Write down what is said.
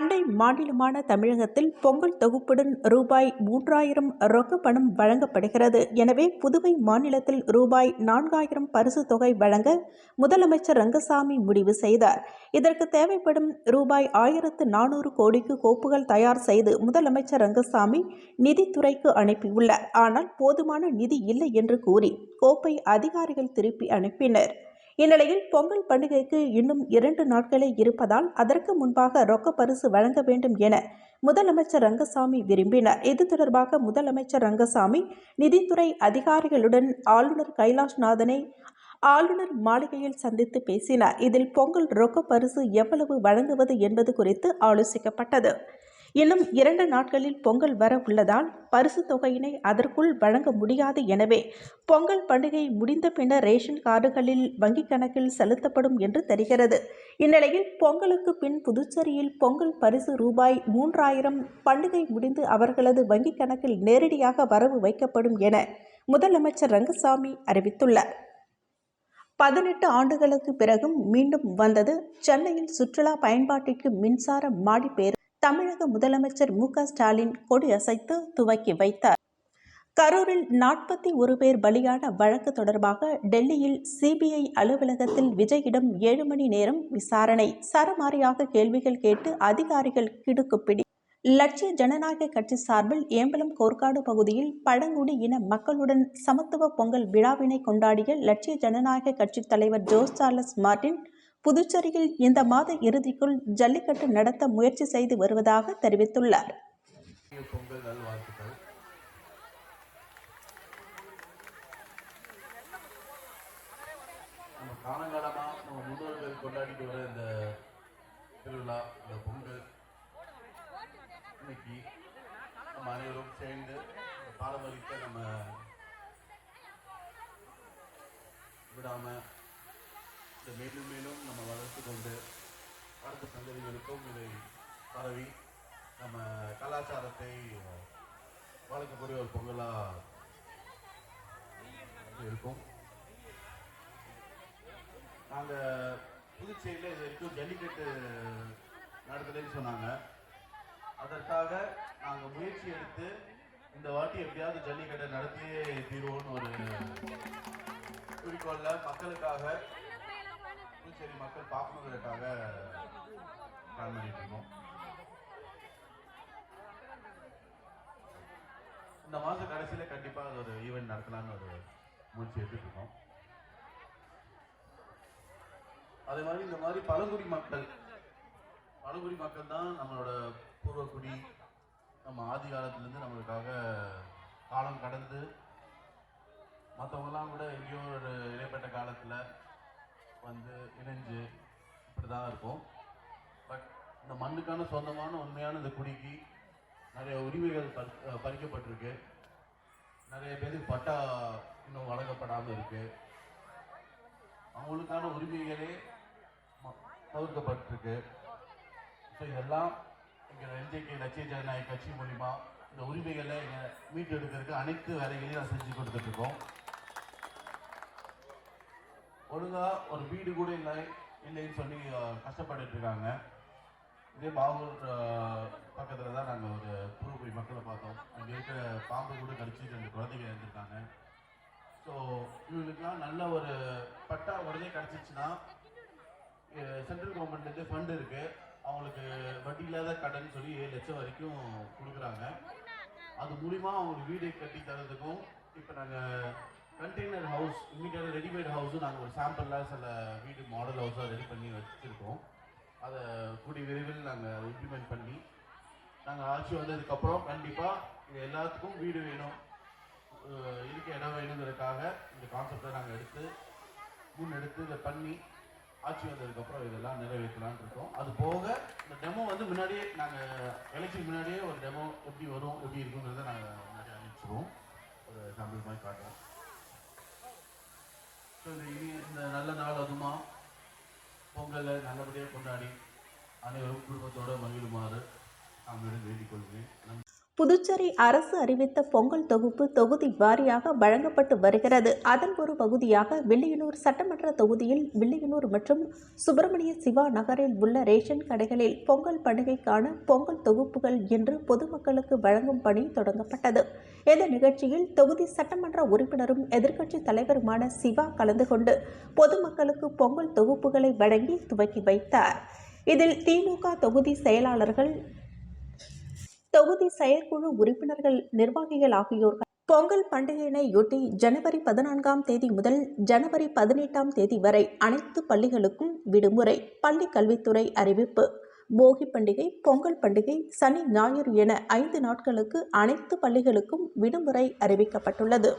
அண்டை மாநிலமான தமிழகத்தில் பொங்கல் தொகுப்புடன் ரூபாய் மூன்றாயிரம் ரொக்க பணம் வழங்கப்படுகிறது. எனவே புதுவை மாநிலத்தில் ரூபாய் நான்காயிரம் பரிசு தொகை வழங்க முதலமைச்சர் ரங்கசாமி முடிவு செய்தார். இதற்கு தேவைப்படும் ரூபாய் ஆயிரத்து நானூறு கோடிக்கு கோப்புகள் தயார் செய்து முதலமைச்சர் ரங்கசாமி நிதித்துறைக்கு அனுப்பியுள்ளார். ஆனால் போதுமான நிதி இல்லை என்று கூறி கோப்பை அதிகாரிகள் திருப்பி அனுப்பினர். இந்நிலையில் பொங்கல் பண்டிகைக்கு இன்னும் இரண்டு நாட்களே இருப்பதால் அதற்கு முன்பாக ரொக்க பரிசு வழங்க வேண்டும் என முதலமைச்சர் ரங்கசாமி விரும்பினார். இது தொடர்பாக முதலமைச்சர் ரங்கசாமி நிதித்துறை அதிகாரிகளுடன் ஆளுநர் கைலாஷ்நாதனை ஆளுநர் மாளிகையில் சந்தித்து பேசினார். இதில் பொங்கல் ரொக்க பரிசு எவ்வளவு வழங்குவது என்பது குறித்து ஆலோசிக்கப்பட்டது. இன்னும் இரண்டு நாட்களில் பொங்கல் வர உள்ளதால் பரிசு தொகையினை அதற்குள் வழங்க முடியாது எனவே பொங்கல் பண்டிகை முடிந்த பின்னர் ரேஷன் கார்டுகளில் வங்கிக் கணக்கில் செலுத்தப்படும் என்று தெரிகிறது. இந்நிலையில் பொங்கலுக்கு பின் புதுச்சேரியில் பொங்கல் பரிசு ரூபாய் மூன்றாயிரம் பண்டிகை முடிந்து அவர்களது வங்கிக் கணக்கில் நேரடியாக வரவு வைக்கப்படும் என முதலமைச்சர் ரங்கசாமி அறிவித்துள்ளார். பதினெட்டு ஆண்டுகளுக்கு பிறகும் மீண்டும் வந்தது சென்னையில் சுற்றுலா பயன்பாட்டிற்கு மின்சார மாடி பேர் தமிழக முதலமைச்சர் மு க ஸ்டாலின் கொடி அசைத்து துவக்கி வைத்தார். கரூரில் நாற்பத்தி ஒரு பேர் பலியான வழக்கு தொடர்பாக டெல்லியில் சிபிஐ அலுவலகத்தில் விஜயிடம் ஏழு மணி நேரம் விசாரணை. சரமாரியாக கேள்விகள் கேட்டு அதிகாரிகள் கிடுக்குப்பிடி லட்சிய ஜனநாயக கட்சி சார்பில் ஏம்பலம் கோர்க்காடு பகுதியில் பழங்குடி இன மக்களுடன் சமத்துவ பொங்கல் விழாவினை கொண்டாடிய லட்சிய ஜனநாயக கட்சி தலைவர் ஜோஸ் சார்லஸ் மார்டின் புதுச்சேரியில் இந்த மாத இறுதிக்குள் ஜல்லிக்கட்டு நடத்த முயற்சி செய்து வருவதாக தெரிவித்துள்ளார். நம்ம முன்னோர்கள் கொண்டாடிட்டு வர இந்த திருவிழா இந்த பொங்கல் இன்னைக்கு நம்ம அனைவரும் சேர்ந்து பாரம்பரியத்தை நம்ம விடாமல் இதை மேலும் மேலும் நம்ம வளர்த்து கொண்டு அடுத்த சந்ததிகளுக்கும் இதை பரவி நம்ம கலாச்சாரத்தை வளர்க்கக்கூடிய ஒரு பொங்கலாக இருக்கும். நாங்கள் புதுச்சேரியில் இது வரைக்கும் ஜல்லிக்கட்டு நடத்தலைன்னு சொன்னாங்க. அதற்காக நாங்கள் முயற்சி எடுத்து இந்த வாட்டி எப்படியாவது ஜல்லிக்கட்டை நடத்தியே தீர்வோன்னு ஒரு குறிக்கோளில் மக்களுக்காக புதுச்சேரி மக்கள் பார்க்கணுங்கிறதுக்காக பிளான் பண்ணிட்டு இருக்கோம் இந்த மாத கடைசியில கண்டிப்பாக அது ஒரு ஈவெண்ட் நடத்தலாம்னு ஒரு முயற்சி எடுத்துட்டு அதே மாதிரி இந்த மாதிரி பழங்குடி மக்கள் பழங்குடி மக்கள் தான் நம்மளோட பூர்வக்குடி நம்ம ஆதி காலத்துலேருந்து நம்மளுக்காக காலம் கடந்து மற்றவங்கலாம் கூட எங்கேயோ ஒரு வந்து இணைஞ்சு இப்படி தான் இருக்கும். பட் இந்த மண்ணுக்கான சொந்தமான உண்மையான இந்த குடிக்கு நிறைய உரிமைகள் பறி பறிக்கப்பட்டிருக்கு. நிறைய பேருக்கு பட்டா இன்னும் வழங்கப்படாமல் இருக்கு. அவங்களுக்கான உரிமைகளே ம- தவிர்க்கப்பட்டிருக்கு. ஸோ இதெல்லாம் எங்கள் என்ஜேகே லட்சிய ஜனநாயக கட்சி மூலிமா இந்த உரிமைகளை இங்க மீட்டு எடுக்கிறதுக்கு அனைத்து வேலைகளையும் நான் செஞ்சு கொடுத்துட்ருக்கோம் ஒழுங்காக ஒழுங்கா ஒரு வீடு கூட இல்லை இல்லைன்னு சொல்லி கஷ்டப்பட்டு கஷ்டப்பட்டுட்டு இருக்காங்க. இதே பாகூர் பக்கத்தில் தான் நாங்கள் ஒரு பூர்வக்குடி மக்களை பார்த்தோம். அங்கே இருக்கிற பாம்பு கூட கடிச்சு ரெண்டு குழந்தைங்க இருந்திருக்காங்க ஸோ இவங்களுக்குலாம் நல்ல ஒரு பட்டா உடனே கிடச்சிச்சுன்னா சென்ட்ரல் கவர்மெண்ட்லேருந்து ஃபண்ட் இருக்கு. அவங்களுக்கு வட்டி இல்லாத கடன் சொல்லி ஏழு லட்சம் வரைக்கும் கொடுக்குறாங்க. அது மூலிமா அவங்களுக்கு வீடு கட்டி தரதுக்கும் இப்போ நாங்கள் கண்டெய்னர் ஹவுஸ் இம்மிடியாக ரெடிமேட் ஹவுஸும் நாங்கள் ஒரு சாம்பிளாக சில வீடு மாடல் ஹவுஸாக ரெடி பண்ணி வச்சுருக்கோம். அதை கூடிய விரைவில் நாங்கள் இம்ப்ளிமெண்ட் பண்ணி நாங்கள் ஆட்சி வந்ததுக்கப்புறம் கண்டிப்பாக இது எல்லாத்துக்கும் வீடு வேணும் இருக்க இடம் வேணுங்கிறதுக்காக இந்த கான்செப்டை நாங்கள் எடுத்து முன்னெடுத்து இதை பண்ணி ஆட்சி வந்ததுக்கப்புறம் இதெல்லாம் நிறைவேற்றலான் இருக்கோம். அது போக இந்த டெமோ வந்து முன்னாடியே நாங்கள் எலெக்ஷன் முன்னாடியே ஒரு டெமோ எப்படி வரும் எப்படி இருக்குங்கிறத நாங்கள் முன்னாடி அனுப்பிச்சிடுவோம் ஒரு சாம்பிள் மாதிரி காட்டுவோம். ஸோ இந்த இனி இந்த நல்ல நாள் அதுமா. பொங்கலை நல்லபடியாக கொண்டாடி அனைவரும் குடும்பத்தோட மகிழுமாறு அவங்களிடம் வேண்டிக் கொள்கிறேன். நன்றி. புதுச்சேரி அரசு அறிவித்த பொங்கல் தொகுப்பு தொகுதி வாரியாக வழங்கப்பட்டு வருகிறது. அதன் ஒரு பகுதியாக வில்லியனூர் சட்டமன்ற தொகுதியில் வில்லியனூர் மற்றும் சுப்பிரமணிய சிவா நகரில் உள்ள ரேஷன் கடைகளில் பொங்கல் பண்டிகைக்கான பொங்கல் தொகுப்புகள் இன்று பொதுமக்களுக்கு வழங்கும் பணி தொடங்கப்பட்டது. இந்த நிகழ்ச்சியில் தொகுதி சட்டமன்ற உறுப்பினரும் எதிர்க்கட்சித் தலைவருமான சிவா கலந்து கொண்டு பொதுமக்களுக்கு பொங்கல் தொகுப்புகளை வழங்கி துவக்கி வைத்தார். இதில் திமுக தொகுதி செயலாளர்கள் தொகுதி செயற்குழு உறுப்பினர்கள் நிர்வாகிகள் ஆகியோர் பொங்கல் பண்டிகையினையொட்டி ஜனவரி பதினான்காம் தேதி முதல் ஜனவரி பதினெட்டாம் தேதி வரை அனைத்து பள்ளிகளுக்கும் விடுமுறை பள்ளி கல்வித்துறை அறிவிப்பு. போகி பண்டிகை பொங்கல் பண்டிகை சனி ஞாயிறு என ஐந்து நாட்களுக்கு அனைத்து பள்ளிகளுக்கும் விடுமுறை அறிவிக்கப்பட்டுள்ளது.